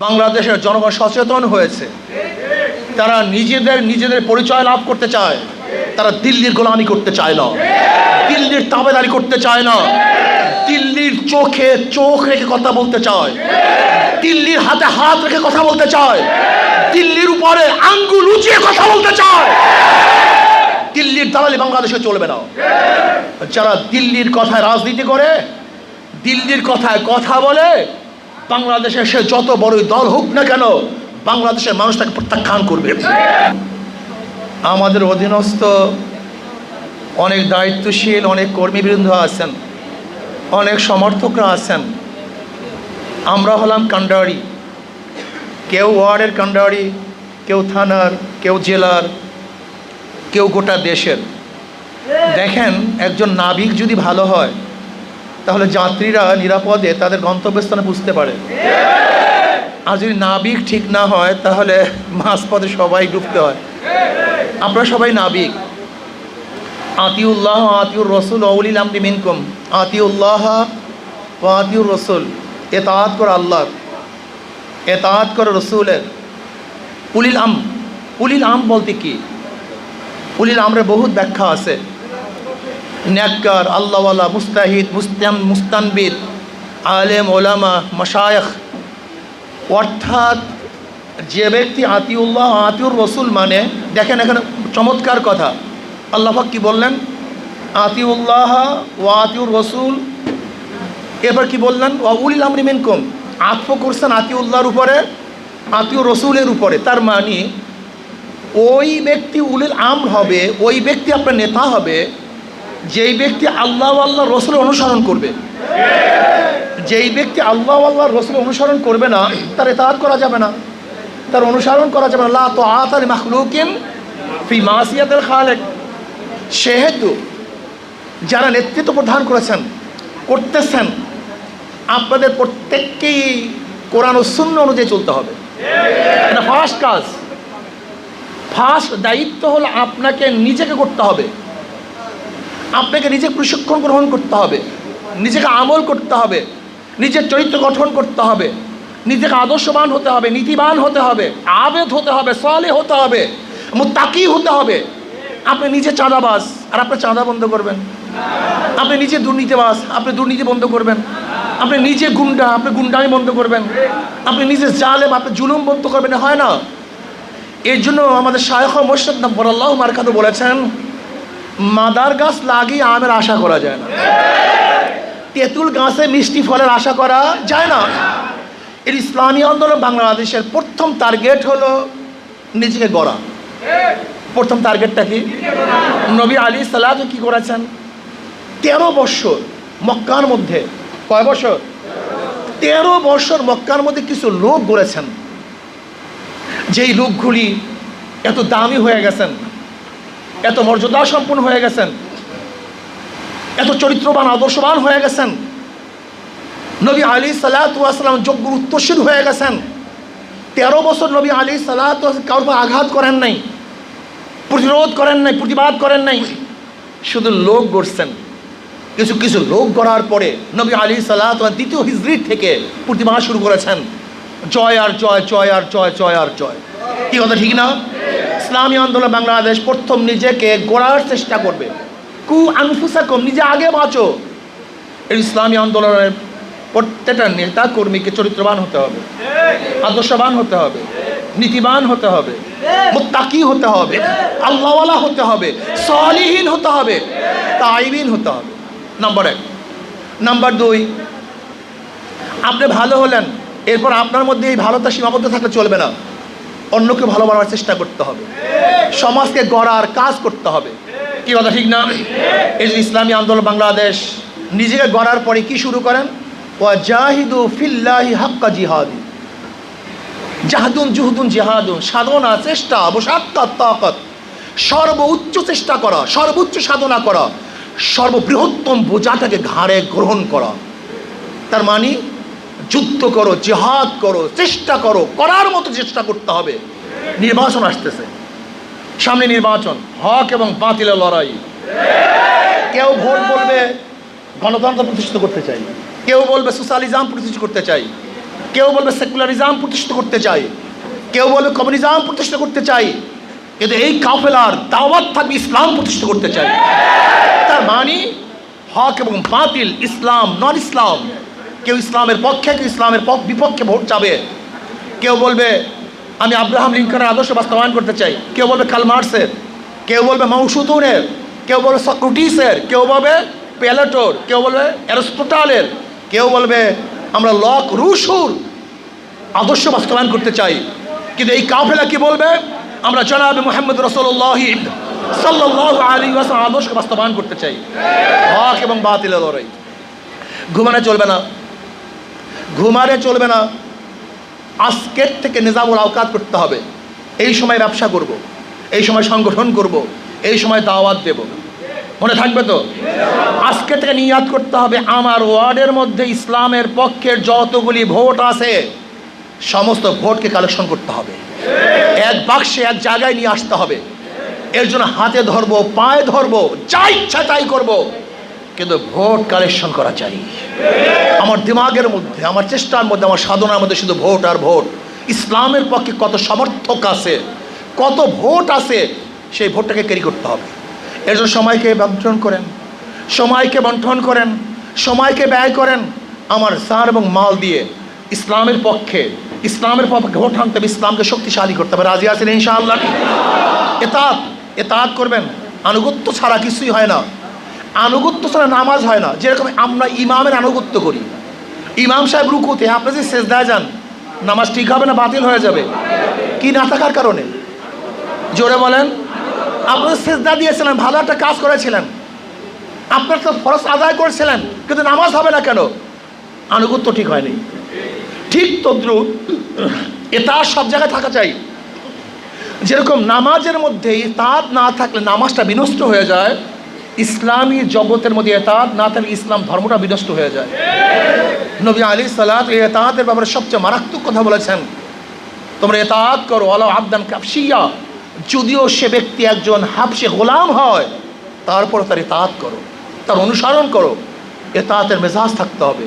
বাংলাদেশের জনগণ সচেতন হয়েছে। তারা নিজেদের নিজেদের পরিচয় লাভ করতে চায়। তারা দিল্লির গোলামি করতে চায় না। দিল্লির তাবেদারি করতে চায় না। দিল্লির চোখে চোখ রেখে কথা বলতে চায়। দিল্লির হাতে হাত রেখে কথা বলতে চায়। দিল্লির উপরে আঙ্গুল উঁচিয়ে কথা বলতে চায়। দিল্লির দালালি বাংলাদেশে চলবে না। যারা দিল্লির কথায় রাজনীতি করে, দিল্লির কথায় কথা বলে বাংলাদেশের সে যত বড়ই দল হোক না কেন, বাংলাদেশের মানুষ তাকে প্রত্যাখ্যান করবে। আমাদের অধীনস্থ অনেক দায়িত্বশীল, অনেক কর্মীবৃন্দ আছেন, অনেক সমর্থকরা আছেন। আমরা হলাম কান্ডারি। কেউ ওয়ার্ডের কান্ডারি, কেউ থানার, কেউ জেলার, কেউ গোটা দেশের। দেখেন, একজন নাবিক যদি ভালো হয় তাহলে যাত্রীরা নিরাপদে তাদের গন্তব্যস্থানে বুঝতে পারে। আর যদি নাবিক ঠিক না হয়, তাহলে মাঝপথে সবাই ডুবতে হয়। আমরা সবাই নাবিক। আতিউল্লাহ আতিউর রসুল অউলিল আমরি মিনকুম। আতিউল্লাহ ও আতিউর রসুল এতাত করে আল্লাহ এতাত করে রসুলের। উলিল আম উলিল আম বলতে কি? উলিল আমরের বহুত ব্যাখ্যা আছে। ন্যাক্কার আল্লাহওয়ালা, মুস্তাহিদ মুস্তান মুস্তানবিদ, আলেম, ওলামা, মশায়খ। অর্থাৎ যে ব্যক্তি আতিউল্লাহ, আতিউর রসুল মানে দেখেন এখানে চমৎকার কথা। আল্লাহাক কি বললেন? আতিউল্লাহ ও আতিউর রসুল। এবার কি বললেন? ও উলিল আমরি মিনকুম। আত্ম করছেন আতিউল্লাহর উপরে, আতিউর রসুলের উপরে। তার মানে ওই ব্যক্তি উলিল আম হবে, ওই ব্যক্তি আপনার নেতা হবে যেই ব্যক্তি আল্লাহ আল্লাহ রসুলের অনুসরণ করবে, যেই ব্যক্তি আল্লাহ আল্লাহ রসুল অনুসরণ করবে না, তার এতাহাত করা যাবে না, তার অনুসরণ করা যাবে না। তো আত আল মাখলুকিন ফি খালেক। সেহেতু যারা নেতৃত্ব প্রদান করেছেন, করতেছেন, আপনাদের প্রত্যেককেই কোরআন শূন্য অনুযায়ী চলতে হবে। এটা ফার্স্ট কাজ। ফার্স্ট দায়িত্ব হলো আপনাকে নিজেকে করতে হবে। আপনাকে নিজে প্রশিক্ষণ গ্রহণ করতে হবে, নিজেকে আমল করতে হবে, নিজের চরিত্র গঠন করতে হবে, নিজেকে আদর্শবান হতে হবে, নীতিবান হতে হবে, আবেদ হতে হবে সলে হতে হবে তাকি হতে হবে। আপনি নিজে চাঁদাবাস আর আপনি চাঁদা বন্ধ করবেন। আপনি নিজে দুর্নীতিবাস আপনি দুর্নীতি বন্ধ করবেন। আপনি নিজে গুন্ডা, আপনি গুন্ডামি বন্ধ করবেন। আপনি নিজে জালেম, আপনি জুলুম বন্ধ করবেন, হয় না? এর জন্য আমাদের শায়খ মোর্শেদ নব্বরাল্লাহ মার্কাতো বলেছেন মাদার গাছ লাগিয়ে আমের আশা করা যায় না। তেঁতুল গাছে মিষ্টি ফলের আশা করা যায় না। এর ইসলামী আন্দোলন বাংলাদেশের প্রথম টার্গেট হলো নিজেকে গড়া। প্রথম টার্গেটটা কি? নবী আলী সালাদ কি করেছেন? তেরো বৎসর মক্কার মধ্যে। কয় বছর? তেরো বছর মক্কার মধ্যে কিছু লোক গড়েছেন। যেই লোকগুলি এত দামি হয়ে গেছেন। এত মর্যাদা সম্পন্ন হয়ে গেছেন। এত চরিত্রবান, আদর্শবান হয়ে গেছেন। নবী আলী সালাতাম যোগ্য উত্তরশীল হয়ে গেছেন। তেরো বছর নবী আলী সালাত কারোর উপর আঘাত করেন নাই, প্রতিরোধ করেন নাই, প্রতিবাদ করেন নাই। শুধু লোক গড়ছেন। কিছু কিছু লোক গড়ার পরে নবী আলী সালাত দ্বিতীয় হিজড়ির থেকে প্রতিবাদ শুরু করেছেন। জয় আর জয় জয় আর জয় জয় আর জয়। কি কথা, ঠিক না? ইসলামী আন্দোলন বাংলাদেশ প্রথম নিজেকে গড়ার চেষ্টা করবে। কু আনফুসাকম, নিজে আগে বাঁচো। এই ইসলামী আন্দোলনের প্রত্যেকটা নেতা কর্মীকে চরিত্রবান হতে হবে। আদর্শবান হতে হবে। নীতিবান হতে হবে। মোত্তাকি হতে হবে। আল্লাহওয়ালা হতে হবে। সলিহীন হতে হবে। তাইবিন হতে হবে। নাম্বার এক। নাম্বার দুই, আপনি ভালো হলেন। এরপর আপনার মধ্যে এই ভালোটা সীমাবদ্ধ থাকলে চলবে না। অন্যকে ভালো বানার চেষ্টা করতে হবে। সমাজকে গড়ার কাজ করতে হবে। কি কথা ঠিক না? এই ইসলামী আন্দোলন বাংলাদেশ, নিজেকে গড়ার পরে কি শুরু করেন? ওয়া জাহিদু ফিল্লাহি হাক্কা জিহাদি। জাহাদুন জুহুদুন জিহাদুন, সাধনা, চেষ্টা অবসাত্তার তাকত। সর্বোচ্চ চেষ্টা করা, সর্বোচ্চ সাধনা করা, সর্ববৃহত্তম বোঝাটাকে ঘাড়ে গ্রহণ করা। তার মানে যুদ্ধ করো, জেহাদ করো, চেষ্টা করো, করার মতো চেষ্টা করতে হবে। নির্বাচন আসতেছে। সামনে নির্বাচন, হক এবং বাতিলের লড়াই। কেউ ভোট বলবে, গণতন্ত্র প্রতিষ্ঠিত করতে চাই। কেউ বলবে, সোশ্যালিজম প্রতিষ্ঠিত করতে চাই। কেউ বলবে, সেকুলারিজম প্রতিষ্ঠিত করতে চাই। কেউ বলবে, কমিউনিজম প্রতিষ্ঠা করতে চাই। কিন্তু এই কাফেলার দাওয়াত থাকবে, ইসলাম প্রতিষ্ঠা করতে চাই। তার মানে হক এবং বাতিল, ইসলাম নন ইসলাম কেউ ইসলামের পক্ষে, কেউ ইসলামের পক্ষ- বিপক্ষে ভোট চাবে। কেউ বলবে, আমি আব্রাহাম লিঙ্কনের আদর্শ বাস্তবায়ন করতে চাই। কেউ বলবে কালমার্সের কেউ বলবে মৌসুদুনের কেউ বলবে, সক্রুটিসের। কেউ বলবে, প্যালেটোর। কেউ বলবে, অ্যারিস্টোটালের। কেউ বলবে, আমরা লক রুশুর আদর্শ বাস্তবায়ন করতে চাই। কিন্তু এই কাফেলা কি বলবে? আমরা জনাবে মোহাম্মদ রসল্লাহ সাল্লাহ আলী আদর্শকে বাস্তবায়ন করতে চাই। হক এবং লড়াই। ঘুমানো চলবে না। ঘুমারে চলবে না। আজকের থেকে নিজামুল আওকাত করতে হবে। এই সময় ব্যবসা করব। এই সময় সংগঠন করব। এই সময় দাওয়াত দেব। মনে থাকবে তো? আজকে থেকে নিয়াদ করতে হবে। আমার ওয়ার্ডের মধ্যে ইসলামের পক্ষের যতগুলি ভোট আছে, সমস্ত ভোটকে কালেকশন করতে হবে। এক বাক্সে এক জায়গায় নিয়ে আসতে হবে। এর জন্য হাতে ধরবো, পায়ে ধরবো, যা ইচ্ছা তাই করব। কিন্তু ভোট কালেকশন করা চাই। আমার দিমাগের মধ্যে, আমার চেষ্টার মধ্যে, আমার সাধনার মধ্যে শুধু ভোট আর ভোট। ইসলামের পক্ষে কত সমর্থক আছে, কত ভোট আছে, সেই ভোটটাকে ক্যারি করতে হবে। এর জন্য সময়কে বন্টন করেন, সময়কে বন্টন করেন, সময়কে ব্যয় করেন। আমার সার এবং মাল দিয়ে ইসলামের পক্ষে ইসলামের পক্ষে ভোট আনতে হবে, ইসলামকে শক্তিশালী করতে হবে। রাজি আছেন ইনশাআল্লাহ? এতাত এতাত করবেন। আনুগত্য ছাড়া কিছুই হয় না। আনুগত্য ছাড়া নামাজ হয় না। যেরকম আমরা ইমামের আনুগত্য করি। ইমাম সাহেব রুকুতে আপনি যে শেষ দেয় যান, নামাজ ঠিক হবে না, বাতিল হয়ে যাবে। কি না থাকার কারণে? জোরে বলেন। আপনি সেজদা দিয়েছিলেন, ভালো একটা কাজ করেছিলেন। আপনার তো ফরজ আদায় করেছিলেন, কিন্তু নামাজ হবে না কেন? আনুগত্য ঠিক হয়নি। ঠিক তদ্রুপ এটা সব জায়গায় থাকা চাই। যেরকম নামাজের মধ্যে তাঁত না থাকলে নামাজটা বিনষ্ট হয়ে যায় ইসলামী জগতের মধ্যে এতাত না তাহলে ইসলাম ধর্মটা বিনষ্ট হয়ে যায়। নবী আলী সালাত এতাতের ব্যাপারে সবচেয়ে মারাত্মক কথা বলেছেন। তোমরা এতাত করো আলাহ আবদান কাপসিয়া যদিও সে ব্যক্তি একজন হাফসে গোলাম হয় তারপর তার এতাত করো, তার অনুসরণ করো। এতাতের মেজাজ থাকতে হবে।